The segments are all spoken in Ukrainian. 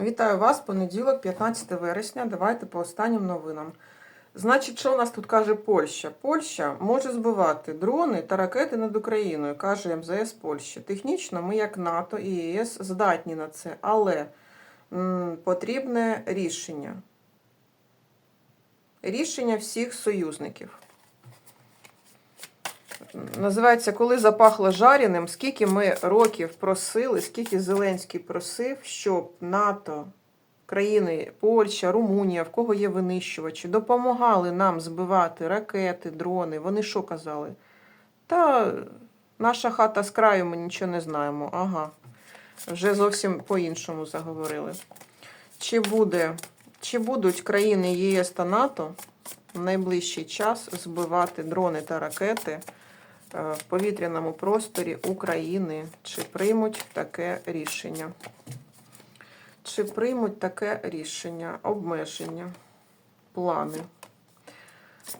Вітаю вас, понеділок, 15 вересня. Давайте по останнім новинам. Значить, що у нас тут каже Польща? Польща може збивати дрони та ракети над Україною, каже МЗС Польщі. Технічно ми, як НАТО і ЄС, здатні на це, але м, потрібне рішення. Рішення всіх союзників. Називається Коли запахло жареним, скільки ми років просили, скільки Зеленський просив, щоб НАТО, країни Польща, Румунія, в кого є винищувачі, допомагали нам збивати ракети, дрони. Вони що казали? Та наша хата з краю, ми нічого не знаємо. Ага. Вже зовсім по-іншому заговорили. Чи, буде, чи будуть країни ЄС та НАТО в найближчий час збивати дрони та ракети? Е, в повітряному просторі України. Чи приймуть таке рішення? Чи приймуть таке рішення? Обмеження, плани?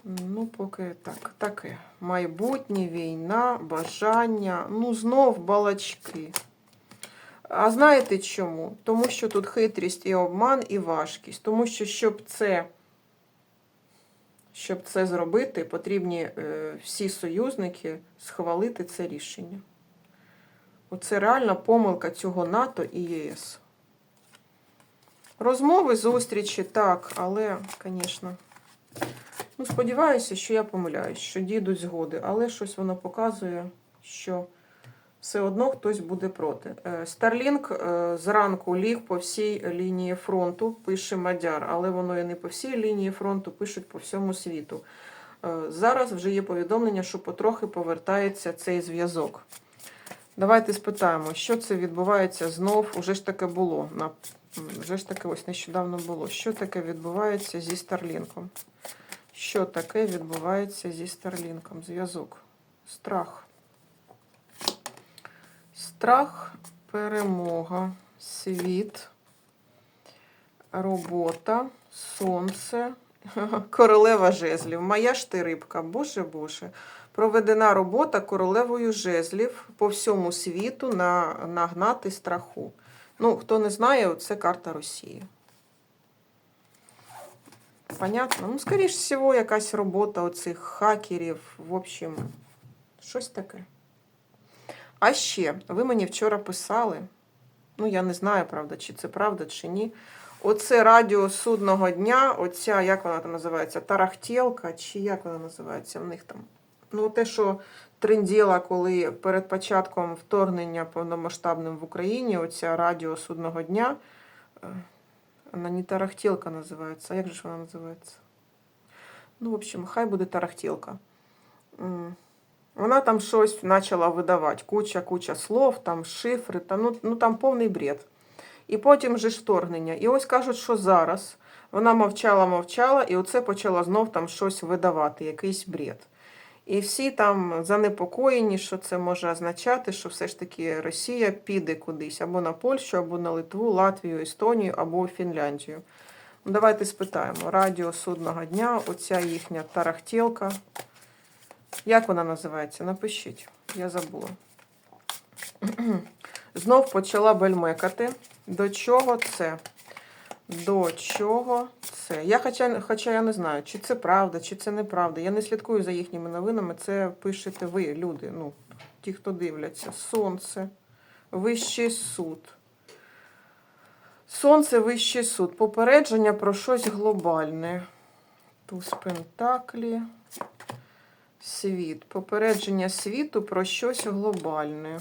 Ну, поки так, таке. Майбутнє, війна, бажання, ну, знов балачки. А знаєте чому? Тому що тут хитрість і обман, і важкість. Тому що, щоб це щоб це зробити, потрібні е, всі союзники схвалити це рішення. Оце реальна помилка цього НАТО і ЄС. Розмови, зустрічі, так, але, звісно, ну, сподіваюся, що я помиляюсь, що дійдуть згоди, але щось воно показує, що все одно хтось буде проти. Старлінк зранку ліг по всій лінії фронту, пише Мадяр, але воно і не по всій лінії фронту, пишуть по всьому світу. Е, Зараз вже є повідомлення, що потрохи повертається цей зв'язок. Давайте спитаємо, що це відбувається знов. Уже ж таке було. Вже ж таке ось нещодавно було. Що таке відбувається зі Старлінком? Що таке відбувається зі Старлінком? Зв'язок. Страх. Страх, перемога, світ, робота, сонце, королева жезлів. Моя ж ти рибка, боже боже. Проведена робота королевою жезлів по всьому світу на нагнати страху. Ну, хто не знає, це карта Росії. Понятно? Ну, скоріш всього, якась робота оцих хакерів. В общем, щось таке. А ще, ви мені вчора писали, ну я не знаю, правда, чи це правда, чи ні. Оце радіо судного дня, оця, як вона там називається, тарахтєлка, чи як вона називається в них там. Ну, те, що тринділа, коли перед початком вторгнення повномасштабним в Україні, оця радіо судного дня, е, вона не тарахтєлка називається. А як же ж вона називається? Ну, в общем, хай буде тарахтєлка. Вона там щось почала видавати. Куча-куча слов, там шифри, там, ну, ну там повний бред. І потім же ж вторгнення. І ось кажуть, що зараз вона мовчала, мовчала, і оце почала знов там щось видавати, якийсь бред. І всі там занепокоєні, що це може означати, що все ж таки Росія піде кудись або на Польщу, або на Литву, Латвію, Естонію, або Фінляндію. Ну, Давайте спитаємо. Радіо судного дня, оця їхня тарахтілка. Як вона називається? Напишіть, я забула. Знов почала бельмекати. До чого це? До чого це? Я хоча, хоча я не знаю, чи це правда, чи це неправда. Я не слідкую за їхніми новинами. Це пишете ви, люди, ну, ті, хто дивляться. Сонце, вищий суд. Сонце, вищий суд. Попередження про щось глобальне. Туз Пентаклі. Світ. Попередження світу про щось глобальне.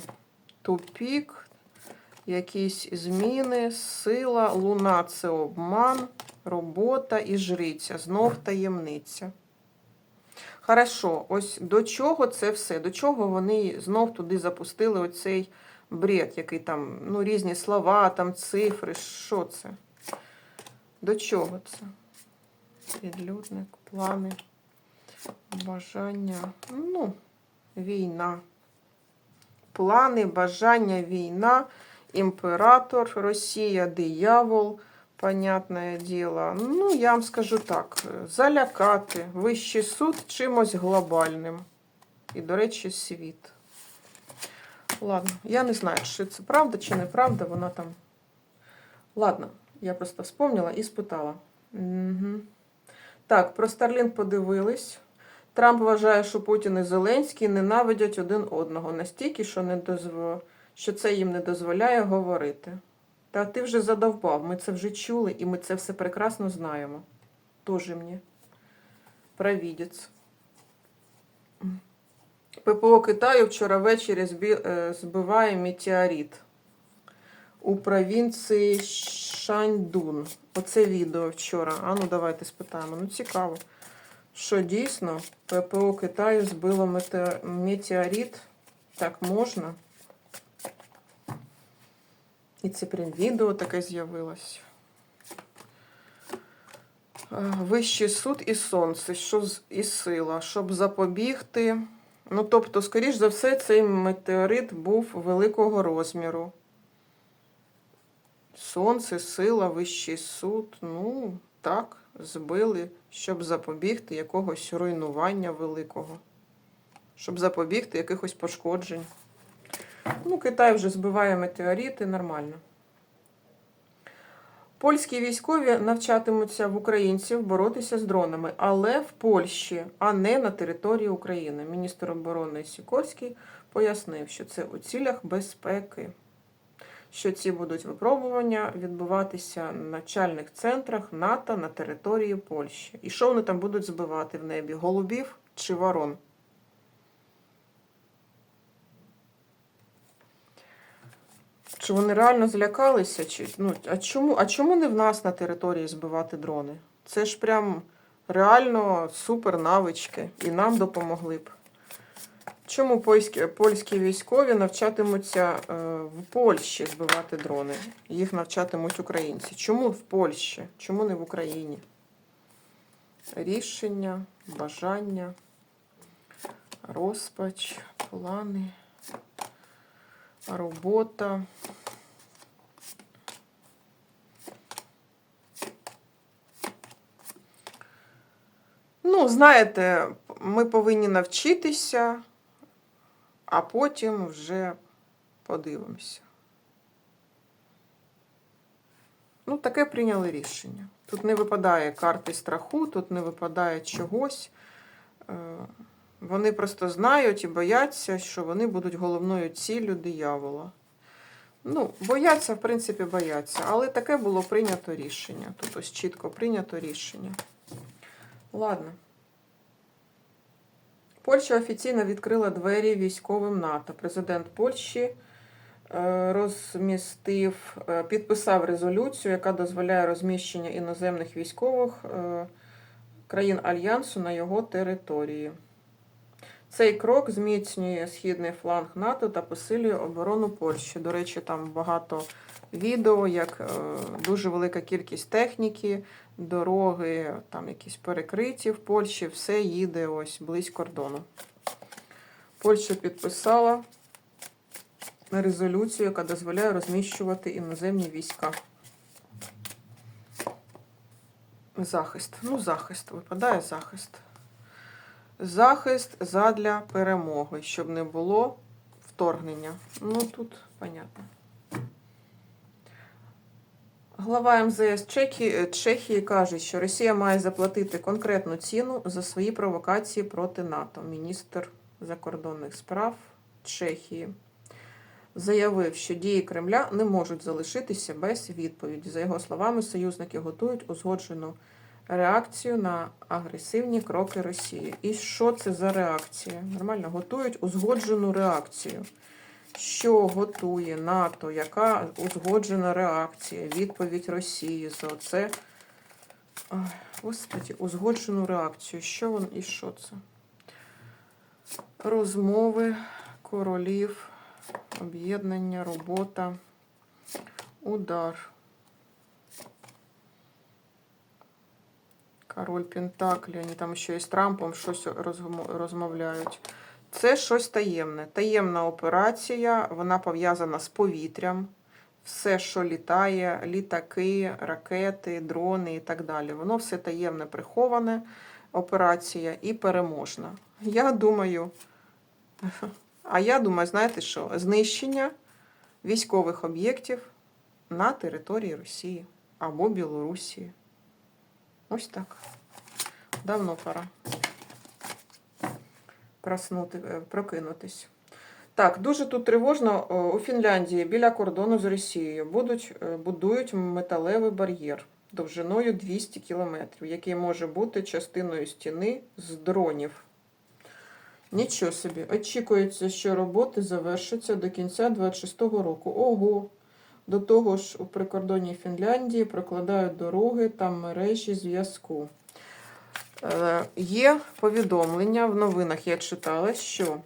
Тупік, якісь зміни, сила, луна це обман, робота і жриця. Знов таємниця. Хорошо, ось до чого це все? До чого вони знов туди запустили оцей бред, який там, ну, різні слова, там цифри. Що це? До чого це? Підлюдник, плани. Бажання. Ну, війна. Плани, бажання, війна, імператор, Росія, диявол, понятне діло. Ну, я вам скажу так: залякати вищий суд чимось глобальним. І, до речі, світ. Ладно, я не знаю, чи це правда чи неправда, вона там. Ладно, Я просто вспомнила і спитала. Угу. Так, про Старлінг подивились. Трамп вважає, що Путін і Зеленський ненавидять один одного настільки, що, не дозв... що це їм не дозволяє говорити. Та ти вже задовбав, ми це вже чули і ми це все прекрасно знаємо. Тоже мені. Провідець. ППО Китаю вчора ввечері збі... е, збиває метеорит у провінції Шаньдун. Оце відео вчора. А ну давайте спитаємо. Ну цікаво. Що дійсно ППО Китаю збило мете- метеорит? Так можна? І це прям відео таке з'явилось. Вищий суд і сонце, що і сила, щоб запобігти. Ну, тобто, скоріш за все, цей метеорит був великого розміру. Сонце, сила, вищий суд. Ну, так, збили, щоб запобігти якогось руйнування великого. Щоб запобігти якихось пошкоджень. Ну, Китай вже збиває метеорити, нормально. Польські військові навчатимуться в українців боротися з дронами, але в Польщі, а не на території України. Міністр оборони Сікорський пояснив, що це у цілях безпеки, що ці будуть випробування відбуватися в навчальних центрах НАТО на території Польщі. І що вони там будуть збивати в небі? Голубів чи ворон? Чи вони реально злякалися? Чи, ну, а, чому, а чому не в нас на території збивати дрони? Це ж прям реально супер навички, і нам допомогли б. Чому польські, польські військові навчатимуться е, в Польщі збивати дрони? Їх навчатимуть українці. Чому в Польщі? Чому не в Україні? Рішення, бажання, розпач, плани, робота. Ну, знаєте, ми повинні навчитися, а потім вже подивимося. Ну, таке прийняли рішення. Тут не випадає карти страху, тут не випадає чогось. Е, Вони просто знають і бояться, що вони будуть головною ціллю диявола. Ну, бояться, в принципі, бояться. Але таке було прийнято рішення. Тут ось чітко прийнято рішення. Ладно. Польща офіційно відкрила двері військовим НАТО. Президент Польщі е, розмістив, е, підписав резолюцію, яка дозволяє розміщення іноземних військових е, країн Альянсу на його території. Цей крок зміцнює східний фланг НАТО та посилює оборону Польщі. До речі, там багато відео, як е, дуже велика кількість техніки, дороги, там якісь перекриті в Польщі, все їде ось близько кордону. Польща підписала резолюцію, яка дозволяє розміщувати іноземні війська. Захист. Ну, захист. Випадає захист. Захист задля перемоги, щоб не було вторгнення. Ну, тут понятно. Глава МЗС Чехії, Чехії каже, що Росія має заплатити конкретну ціну за свої провокації проти НАТО. Міністр закордонних справ Чехії заявив, що дії Кремля не можуть залишитися без відповіді. За його словами, союзники готують узгоджену реакцію на агресивні кроки Росії. І що це за реакція? Нормально, готують узгоджену реакцію. Що готує НАТО? Яка узгоджена реакція? Відповідь Росії за це? Господі, узгоджену реакцію. Що вон і що це? Розмови королів, об'єднання, робота, удар. Король Пентаклі, вони там ще із Трампом щось розмовляють. Це щось таємне. Таємна операція, вона пов'язана з повітрям. Все, що літає, літаки, ракети, дрони і так далі. Воно все таємне приховане операція і переможна. Я думаю, а я думаю, знаєте що? Знищення військових об'єктів на території Росії. або Білорусі. Ось так. Давно пора проснути, е, прокинутись. Так, дуже тут тривожно. У Фінляндії біля кордону з Росією будуть, е, будують металевий бар'єр довжиною 200 кілометрів, який може бути частиною стіни з дронів. Нічого собі. Очікується, що роботи завершаться до кінця 26-го року. Ого! До того ж, у прикордонній Фінляндії прокладають дороги та мережі зв'язку. Е, Є повідомлення в новинах, я читала, що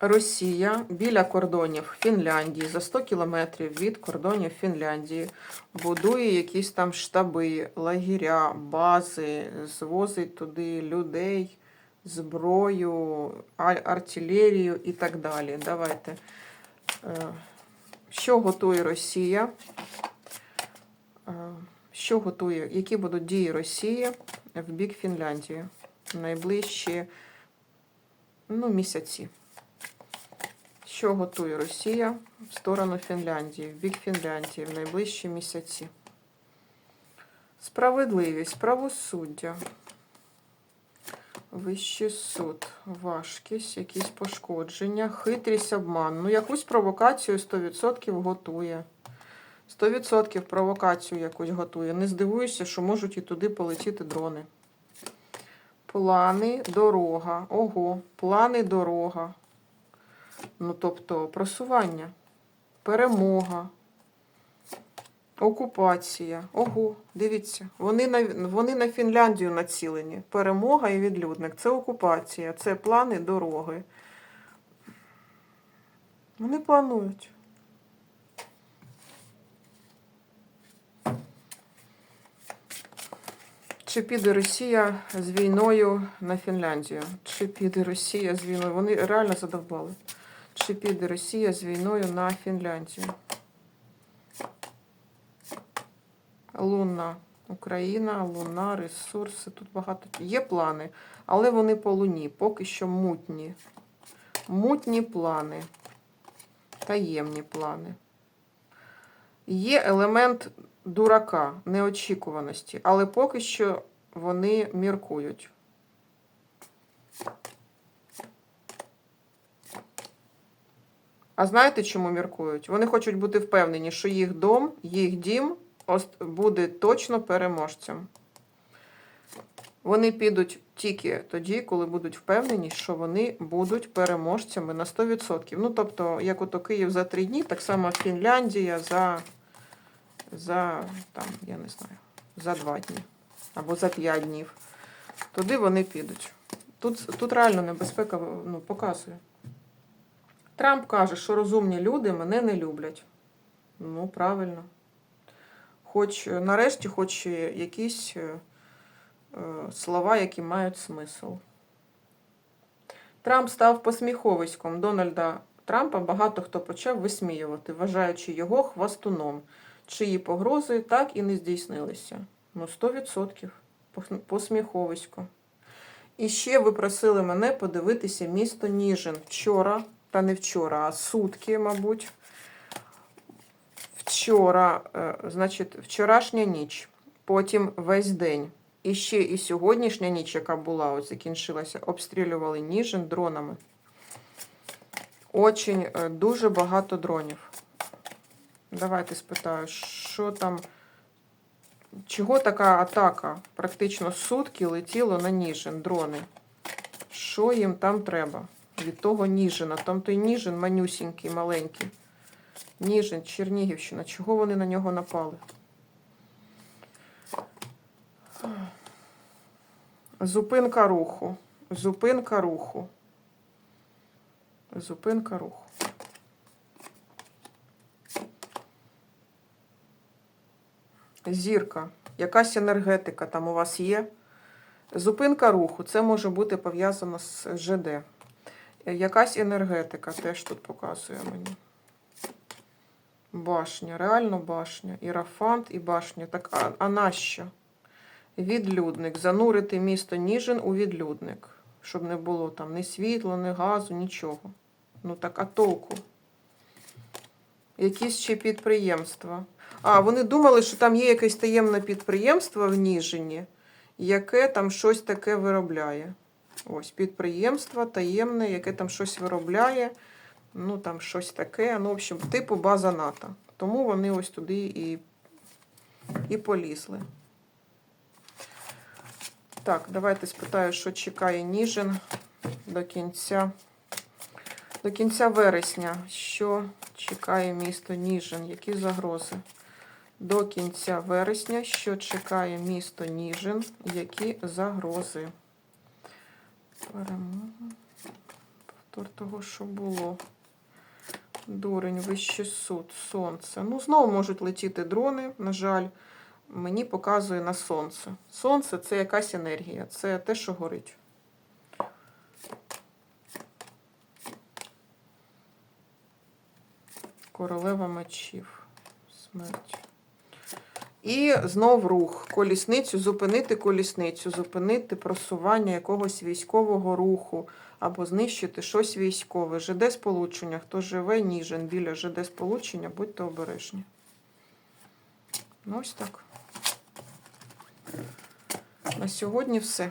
Росія біля кордонів Фінляндії за 100 кілометрів від кордонів Фінляндії будує якісь там штаби, лагеря, бази, звозить туди людей, зброю, артилерію і так далі. Давайте. Що готує Росія? Е, Що готує, які будуть дії Росії в бік Фінляндії в найближчі ну, місяці? Що готує Росія в сторону Фінляндії, в бік Фінляндії в найближчі місяці? Справедливість, правосуддя, Вищий суд, важкість, якісь пошкодження, хитрість, обман. Ну, якусь провокацію 100% готує. 100% провокацію якусь готує. Не здивуюся, що можуть і туди полетіти дрони. Плани, дорога. Ого, плани, дорога. Ну, тобто просування, перемога, окупація. Ого, дивіться, вони на, вони на Фінляндію націлені. Перемога і відлюдник. Це окупація, це плани дороги. Вони планують. Чи піде Росія з війною на Фінляндію? Чи піде Росія з війною? Вони реально задовбали. Чи піде Росія з війною на Фінляндію? Луна. Україна, луна, ресурси. Тут багато. Є плани, але вони по луні. Поки що мутні. Мутні плани. Таємні плани. Є елемент дурака, неочікуваності, але поки що вони міркують. А знаєте, чому міркують? Вони хочуть бути впевнені, що їх дом, їх дім буде точно переможцем. Вони підуть тільки тоді, коли будуть впевнені, що вони будуть переможцями на 100%. Ну, тобто, як ото Київ за три дні, так само Фінляндія за, за там, я не знаю, за два дні або за п'ять днів. Туди вони підуть. Тут, тут реально небезпека ну, показує. Трамп каже, що розумні люди мене не люблять. Ну, правильно. Хоч е, нарешті, хоч е, якісь е, слова, які мають смисл. Трамп став посміховиськом Дональда Трампа. Багато хто почав висміювати, вважаючи його хвастуном, чиї погрози так і не здійснилися. Ну, 100% Пох- посміховисько. І ще ви просили мене подивитися місто Ніжин вчора, та не вчора, а сутки, мабуть. Вчора, е, значить, вчорашня ніч, потім весь день. І ще і сьогоднішня ніч, яка була, ось закінчилася, обстрілювали Ніжин дронами. Очень е, дуже багато дронів. Давайте спитаю, що там, чого така атака? Практично сутки летіло на Ніжин дрони. Що їм там треба? Від того Ніжина. Там той Ніжин манюсінький, маленький. Ніжин, Чернігівщина. Чого вони на нього напали? Зупинка руху. Зупинка руху. Зупинка руху. Зірка. Якась енергетика там у вас є. Зупинка руху. Це може бути пов'язано з ЖД. Якась енергетика теж тут показує мені. Башня, реально башня. Ірафант і башня. Так, а, а нащо? Відлюдник. Занурити місто Ніжин у відлюдник. Щоб не було там ні світла, ні газу, нічого. Ну так, а толку? Якісь ще підприємства. А, вони думали, що там є якесь таємне підприємство в Ніжині, яке там щось таке виробляє. Ось підприємство таємне, яке там щось виробляє. Ну, там щось таке. Ну, в общем, типу база НАТО. Тому вони ось туди і, і полізли. Так, давайте спитаю, що чекає Ніжин до кінця. До кінця вересня. Що чекає місто Ніжин? Які загрози? До кінця вересня, що чекає місто Ніжин? Які загрози? Перемога. Повтор того, що було. Дурень, вищий суд, сонце. Ну, знову можуть летіти дрони, на жаль. Мені показує на сонце. Сонце це якась енергія, це те, що горить. Королева мечів. Смерть. І знов рух. Колісницю, зупинити колісницю, зупинити просування якогось військового руху або знищити щось військове. ЖД сполучення. Хто живе ніжен біля ЖД сполучення, будьте обережні. Ну, ось так. На сьогодні все.